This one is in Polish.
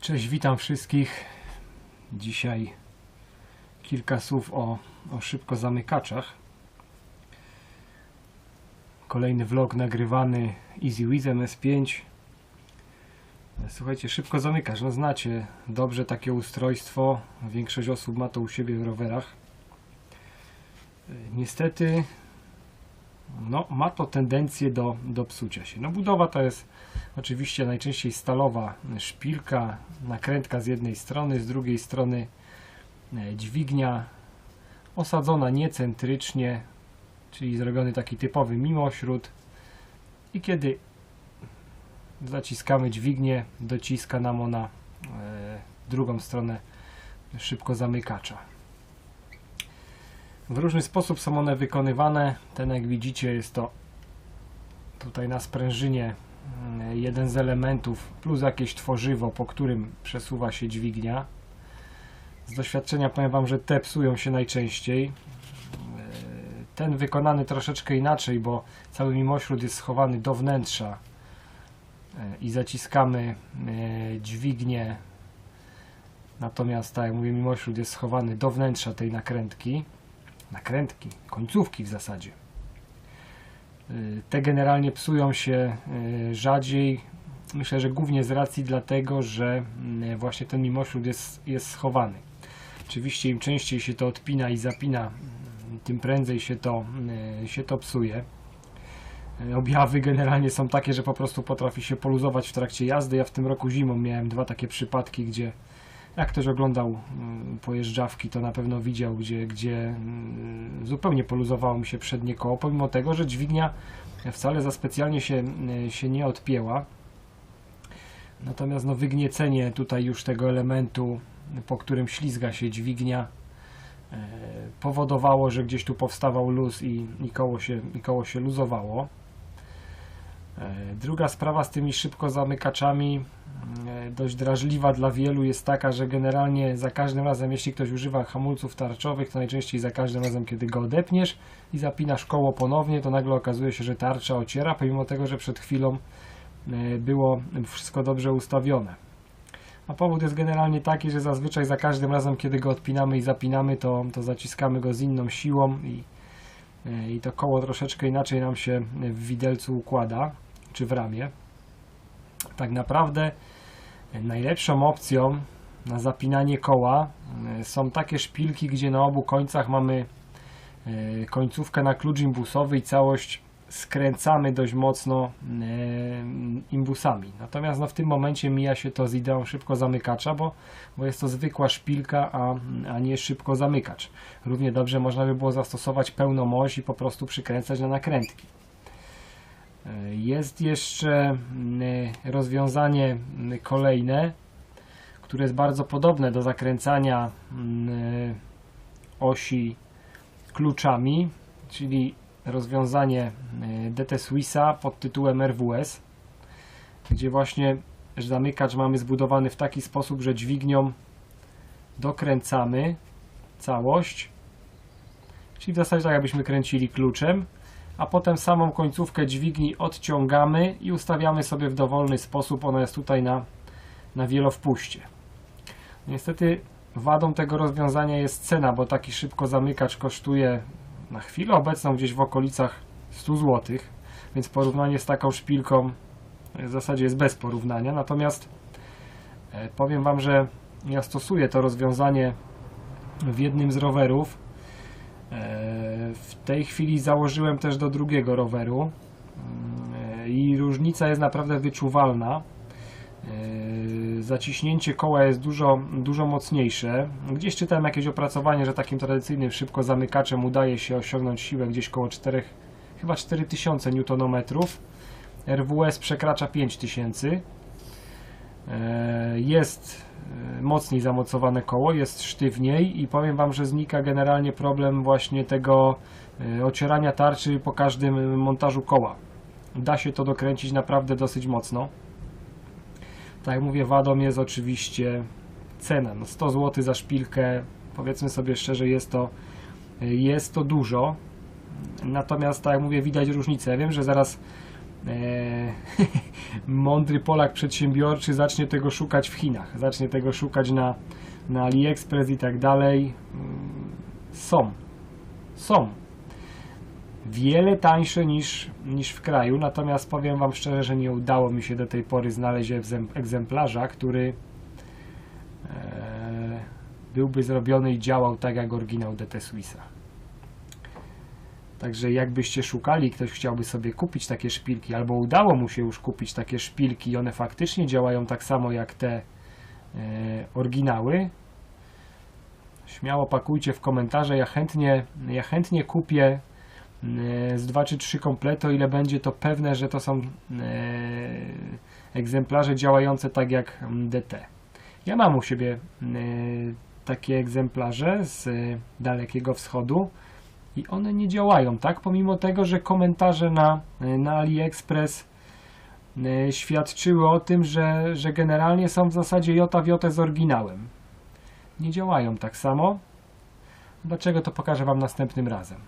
Cześć, witam wszystkich. Dzisiaj kilka słów o, o szybko zamykaczach. Kolejny vlog nagrywany EasyWiz MS5. Słuchajcie, szybko zamykacz. No znacie dobrze takie ustrojstwo. Większość osób ma to u siebie w rowerach. Niestety no, ma to tendencję do, do psucia się. No, budowa to jest oczywiście najczęściej stalowa szpilka, nakrętka z jednej strony, z drugiej strony e, dźwignia osadzona niecentrycznie, czyli zrobiony taki typowy mimośród i kiedy zaciskamy dźwignię, dociska nam ona e, drugą stronę szybko zamykacza. W różny sposób są one wykonywane. Ten jak widzicie jest to tutaj na sprężynie mm, jeden z elementów plus jakieś tworzywo, po którym przesuwa się dźwignia. Z doświadczenia powiem Wam, że te psują się najczęściej. E, Ten wykonany troszeczkę inaczej, bo cały mimośród jest schowany do wnętrza e, i zaciskamy e, dźwignię. Natomiast, tak jak mówię, mimośród jest schowany do wnętrza tej nakrętki nakrętki, końcówki w zasadzie. Y, Te generalnie psują się y, rzadziej. Myślę, że głównie z racji dlatego, że y, właśnie ten mimośród jest, jest schowany. Oczywiście im częściej się to odpina i zapina, tym prędzej się to, się to psuje. Objawy generalnie są takie, że po prostu potrafi się poluzować w trakcie jazdy. Ja w tym roku zimą miałem dwa takie przypadki, gdzie jak ktoś oglądał mm, pojeżdżawki, to na pewno widział, gdzie, gdzie mm, zupełnie poluzowało mi się przednie koło, pomimo tego, że dźwignia wcale za specjalnie się, y, się nie odpięła. Natomiast no, wygniecenie tutaj już tego elementu, po którym ślizga się dźwignia, e, powodowało, że gdzieś tu powstawał luz i, i, koło, się, i koło się luzowało. E, Druga sprawa z tymi szybko zamykaczami, e, dość drażliwa dla wielu, jest taka, że generalnie za każdym razem, jeśli ktoś używa hamulców tarczowych, to najczęściej za każdym razem, kiedy go odepniesz i zapinasz koło ponownie, to nagle okazuje się, że tarcza ociera, pomimo tego, że przed chwilą e, było wszystko dobrze ustawione. A powód jest generalnie taki, że zazwyczaj za każdym razem, kiedy go odpinamy i zapinamy, to, to zaciskamy go z inną siłą i, i to koło troszeczkę inaczej nam się w widelcu układa czy w ramie. Tak naprawdę e, najlepszą opcją na zapinanie koła e, są takie szpilki, gdzie na obu końcach mamy e, końcówkę na klucz imbusowy i całość skręcamy dość mocno imbusami. Natomiast no, w tym momencie mija się to z ideą szybko zamykacza, bo, bo jest to zwykła szpilka, a, a nie szybko zamykacz. Równie dobrze można by było zastosować pełną oś i po prostu przykręcać na nakrętki. Jest jeszcze mm, rozwiązanie mm, kolejne, które jest bardzo podobne do zakręcania mm, osi kluczami, czyli rozwiązanie DT Swissa pod tytułem RWS, gdzie właśnie zamykacz mamy zbudowany w taki sposób, że dźwignią dokręcamy całość, czyli w zasadzie tak jakbyśmy kręcili kluczem, a potem samą końcówkę dźwigni odciągamy i ustawiamy sobie w dowolny sposób. Ona jest tutaj na, na wielowpuście. Niestety wadą tego rozwiązania jest cena, bo taki szybko zamykacz kosztuje na chwilę obecną gdzieś w okolicach 100 zł, więc porównanie z taką szpilką w zasadzie jest bez porównania. Natomiast e, powiem Wam, że ja stosuję to rozwiązanie w jednym z rowerów w tej chwili założyłem też do drugiego roweru mm, i różnica jest naprawdę wyczuwalna. E, zaciśnięcie koła jest dużo, dużo mocniejsze. Gdzieś czytałem jakieś opracowanie, że takim tradycyjnym szybko zamykaczem udaje się osiągnąć siłę gdzieś koło 4, chyba 4000 Nm. RWS przekracza 5000. E, jest e, mocniej zamocowane koło, jest sztywniej i powiem Wam, że znika generalnie problem właśnie tego e, ocierania tarczy po każdym montażu koła. Da się to dokręcić naprawdę dosyć mocno. Tak jak mówię, wadą jest oczywiście cena. No 100 zł za szpilkę, powiedzmy sobie szczerze, jest to, jest to dużo. Natomiast, tak jak mówię, widać różnicę. Ja wiem, że zaraz e, mądry Polak przedsiębiorczy zacznie tego szukać w Chinach, zacznie tego szukać na, na AliExpress i tak dalej. Mm, Są. Są. Wiele tańsze niż, niż w kraju, natomiast powiem Wam szczerze, że nie udało mi się do tej pory znaleźć egzem- egzemplarza, który e, byłby zrobiony i działał tak jak oryginał DT Swissa. Także jakbyście szukali, ktoś chciałby sobie kupić takie szpilki, albo udało mu się już kupić takie szpilki i one faktycznie działają tak samo jak te e, oryginały, śmiało pakujcie w komentarze. Ja chętnie, ja chętnie kupię e, z 2 czy 3 komplety, o ile będzie to pewne, że to są e, egzemplarze działające tak jak mm, DT. Ja mam u siebie e, takie egzemplarze z e, Dalekiego Wschodu i one nie działają, tak? Pomimo tego, że komentarze na, na AliExpress e, świadczyły o tym, że, że generalnie są w zasadzie jota w jotę z oryginałem. Nie działają tak samo. Dlaczego to pokażę Wam następnym razem.